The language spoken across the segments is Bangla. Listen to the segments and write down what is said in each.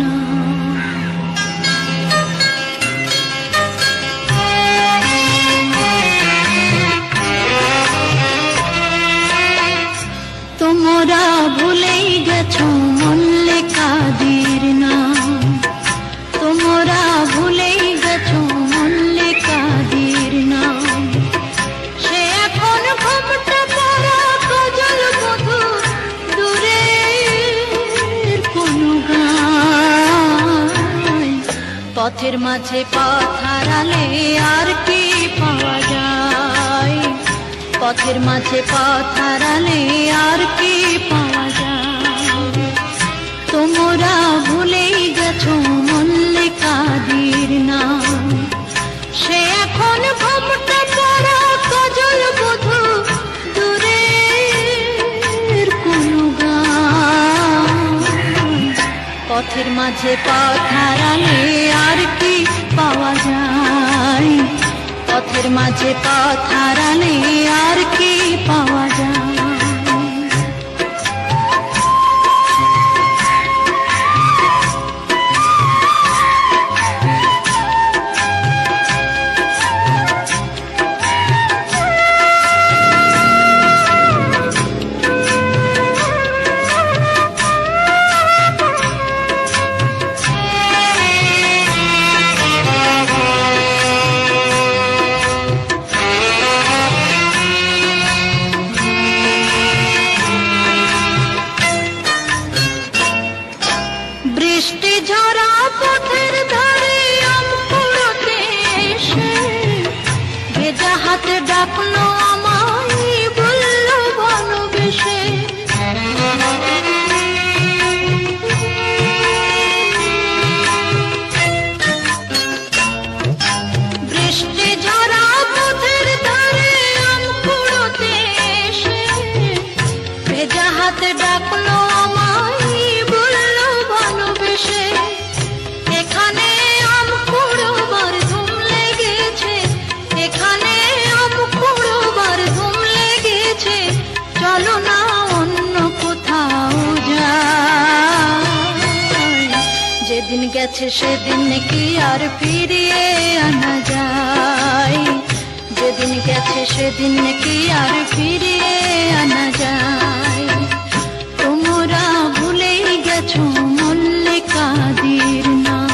না? তোমরা ভুলেই গেছো মল্লিকা না? পথের মাঝে পথ হারালে আর কি পাওয়া যায়? পথের মাঝে পথ হারালে আর কি পাওয়া যায়? তোমরা ভুলেই গেছো মল্লিকাদের নাম। সে এখন পথের মাঝে পথ হারালে আর মাঝে পথ হারালে যেদিন গেছে সেদিন কি আর ফিরিয়ে আনা যায়? যেদিন গেছে সেদিন কি আর ফিরিয়ে আনা যায়? তোমরা ভুলেই গেছো মল্লিকাদের নাম।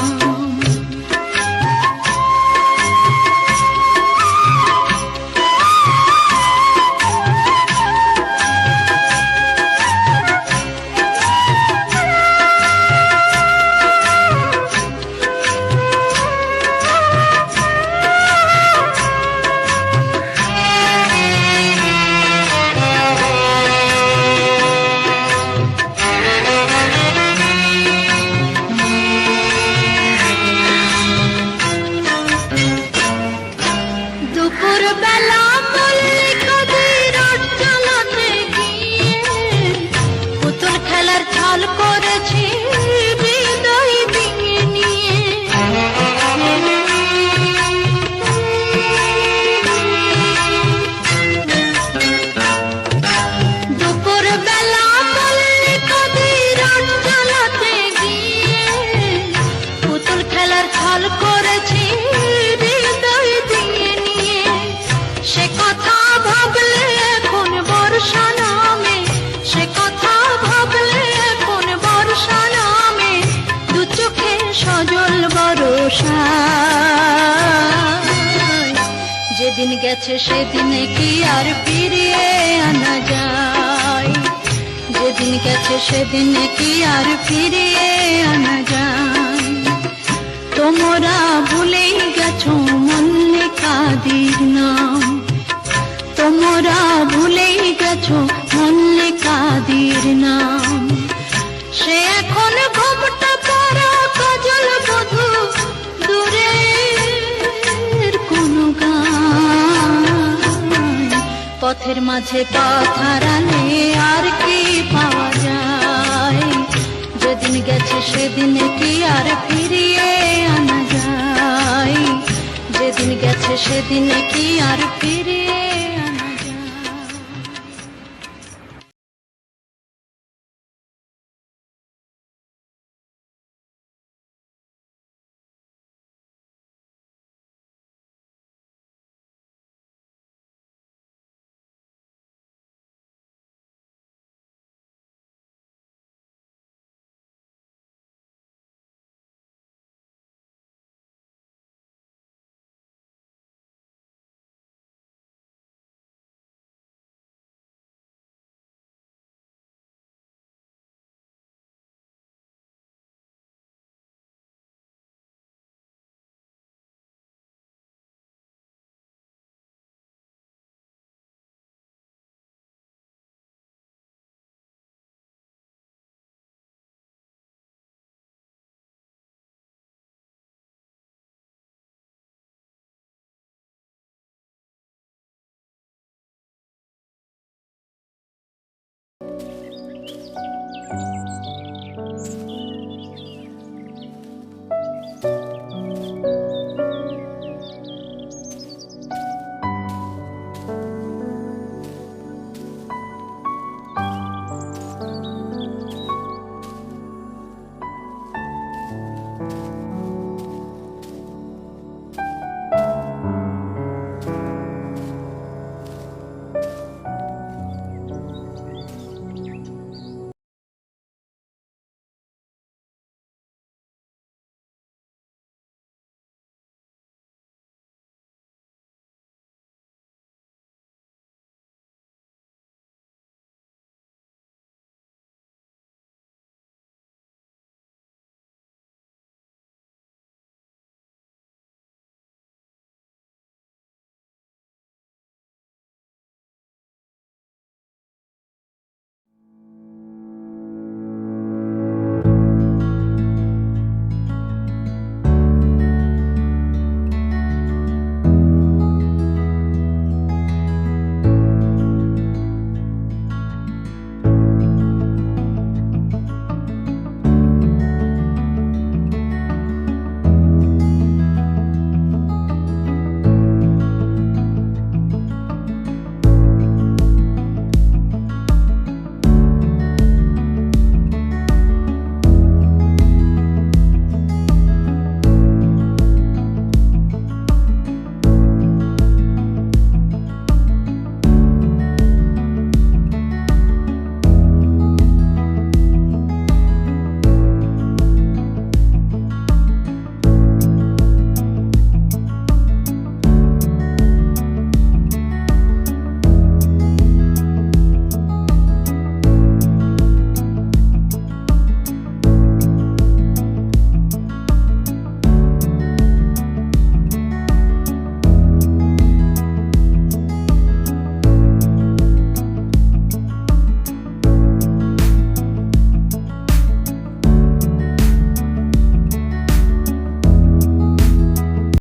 গেছে সেদিন কি আর ফিরিয়ে আনা যায়? যেদিন গেছে সেদিন কি আর ফিরিয়ে আনা যায়? তোমরা ভুলেই গেছো মল্লিকাদির নাম। তোমরা ভুলেই গেছো মল্লিকাদির নাম। মাঝে পাথারানে আর কি পাওয়া যায়? যেদিন গেছে সেদিন কি আর ফিরিয়ে আনা যায়? যেদিন গেছে সেদিন কি আর ফিরিয়ে